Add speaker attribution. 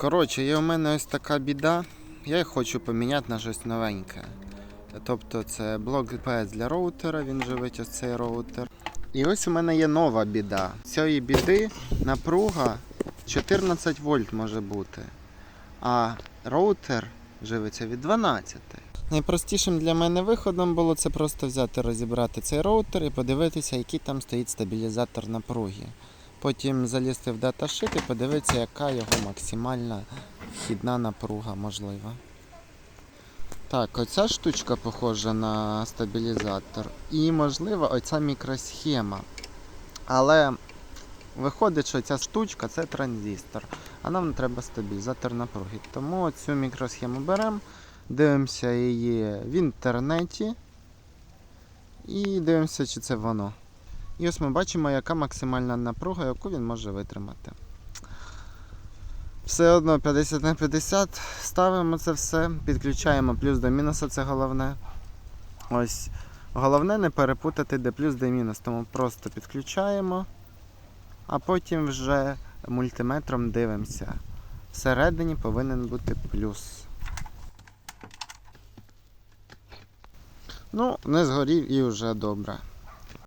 Speaker 1: Коротше, є у мене ось така біда. Я їх хочу поміняти на щось новеньке. Тобто це блок GPS для роутера, він живить ось цей роутер. І ось у мене є нова біда. Цієї біди напруга 14 вольт може бути. А роутер живиться від 12. Найпростішим для мене виходом було це просто взяти, розібрати цей роутер і подивитися, який там стоїть стабілізатор напруги. Потім залізти в даташит і подивитися, яка його максимальна вхідна напруга можлива. Так, оця штучка похожа на стабілізатор. І, можливо, оця мікросхема. Але виходить, що ця штучка це транзистор. А нам треба стабілізатор напруги. Тому цю мікросхему беремо, дивимося її в інтернеті. І дивимося, чи це воно. І ось ми бачимо, яка максимальна напруга, яку він може витримати. Все одно 50 на 50 ставимо це все, підключаємо плюс до мінуса, це головне. Ось. Головне не перепутати де плюс, де мінус, тому просто підключаємо, а потім вже мультиметром дивимося. Всередині повинен бути плюс. Ну, не згорів і вже добре.